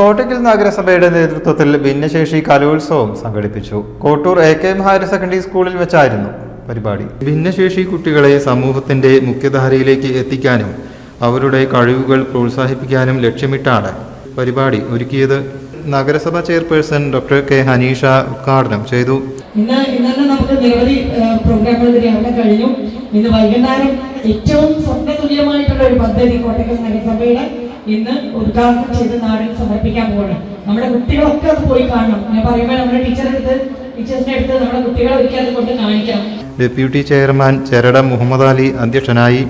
കോട്ടയ്ക്കൽ നഗരസഭയുടെ നേതൃത്വത്തിൽ ഭിന്നശേഷി കലോത്സവം സംഘടിപ്പിച്ചു. Kottur A K M higher secondary സ്കൂളിൽ വെച്ചായിരുന്നു പരിപാടി. ഭിന്നശേഷി കുട്ടികളെ സമൂഹത്തിന്റെ മുഖ്യധാരയിലേക്ക് എത്തിക്കാനും അവരുടെ കഴിവുകൾ പ്രോത്സാഹിപ്പിക്കാനും ലക്ഷ്യമിട്ടാണ് പരിപാടി ഒരുക്കിയത്. നഗരസഭ ചെയർപേഴ്സൺ ഡോക്ടർ കെ ഹനീഷ ഉദ്ഘാടനം ചെയ്തു. ഇന്ന് ഇന്നലെ നമുക്ക് നിരവധി പ്രോഗ്രാമുകൾ അവിടെ കഴിഞ്ഞു. ഇന്ന് വൈകുന്നേരം ഏറ്റവും സ്വപ്നതുല്യമായിട്ടുള്ള ഒരു പദ്ധതി കോട്ടക്കൽ നഗരസഭയുടെ ഇന്ന് ഉദ്ഘാടനം ചെയ്ത് നാടിന് സമർപ്പിക്കാൻ പോകണം നമ്മുടെ കുട്ടികളൊക്കെ അത് പോയി കാണണം. ഞാൻ പറയുമ്പോൾ നമ്മുടെ ടീച്ചറെടുത്ത് ടീച്ചേഴ്സിന്റെ അടുത്ത് നമ്മുടെ കുട്ടികളെ ഒരിക്കൽ അത് കൊണ്ട് കാണിക്കണം. ഡെപ്യൂട്ടി ചെയർമാൻ ചെരട മുഹമ്മദ് അലി അധ്യക്ഷനായി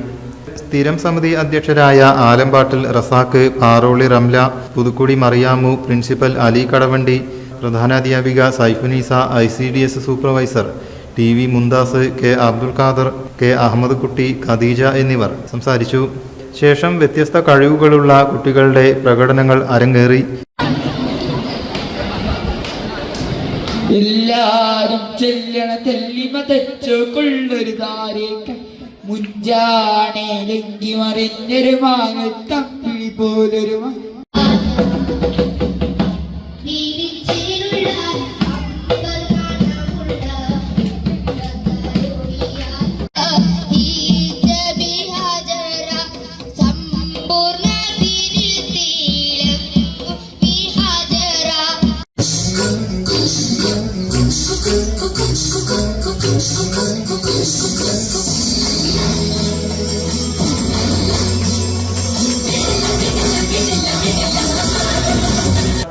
സ്ഥിരം സമിതി അധ്യക്ഷരായ Alambattil Razak Paroli Ramla Puthukkudi Mariyamu principal Ali Kadavandi പ്രധാനാധ്യാപിക Saifunnisa I C D S supervisor T V Mumtaz K Abdul Khader K Ahammed Kutty Khadija എന്നിവർ സംസാരിച്ചു. ശേഷം വ്യത്യസ്ത കഴിവുകളുള്ള കുട്ടികളുടെ പ്രകടനങ്ങൾ അരങ്ങേറി. എല്ലാരും ചെല്ലണ മറിഞ്ഞൊരു മാങ്ങ തപ്പിളി പോലൊരു മാ-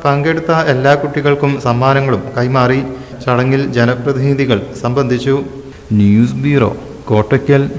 പങ്കെടുത്ത എല്ലാ കുട്ടികൾക്കും സമ്മാനങ്ങളും കൈമാറി ചടങ്ങിൽ ജനപ്രതിനിധികൾ സംബന്ധിച്ചു. News bureau Kottakkal.